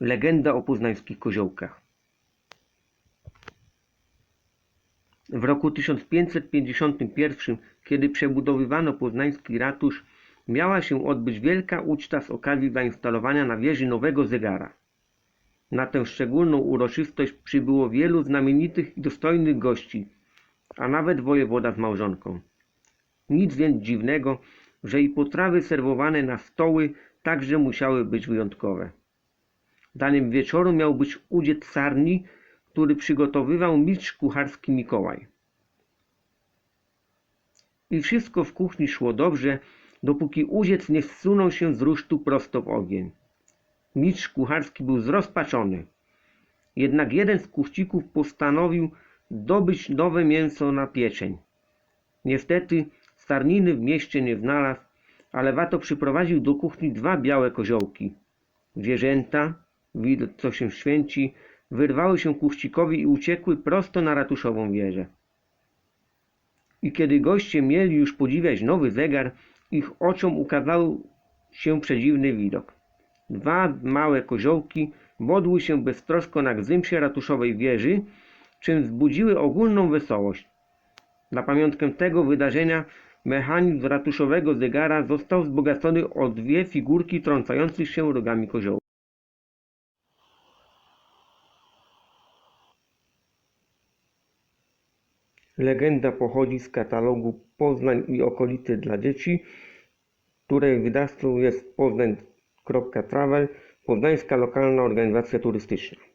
Legenda o poznańskich koziołkach. W roku 1551, kiedy przebudowywano poznański ratusz, miała się odbyć wielka uczta z okazji zainstalowania na wieży nowego zegara. Na tę szczególną uroczystość przybyło wielu znamienitych i dostojnych gości, a nawet wojewoda z małżonką. Nic więc dziwnego, że i potrawy serwowane na stoły także musiały być wyjątkowe. Danym wieczoru miał być udział sarni, który przygotowywał mistrz kucharski Mikołaj. I wszystko w kuchni szło dobrze, dopóki udziec nie zsunął się z rusztu prosto w ogień. Mistrz kucharski był zrozpaczony. Jednak jeden z kuchcików postanowił dobyć nowe mięso na pieczeń. Niestety starniny w mieście nie znalazł, ale Wato przyprowadził do kuchni dwa białe koziołki. Zwierzęta, widząc co się święci, wyrwały się kuchcikowi i uciekły prosto na ratuszową wieżę. I kiedy goście mieli już podziwiać nowy zegar, ich oczom ukazał się przedziwny widok. Dwa małe koziołki modły się beztrosko na gzymsie ratuszowej wieży, czym wzbudziły ogólną wesołość. Na pamiątkę tego wydarzenia mechanizm ratuszowego zegara został wzbogacony o dwie figurki trącających się rogami koziołów. Legenda pochodzi z katalogu Poznań i okolice dla dzieci, której wydawcą jest poznań.travel, poznańska lokalna organizacja turystyczna.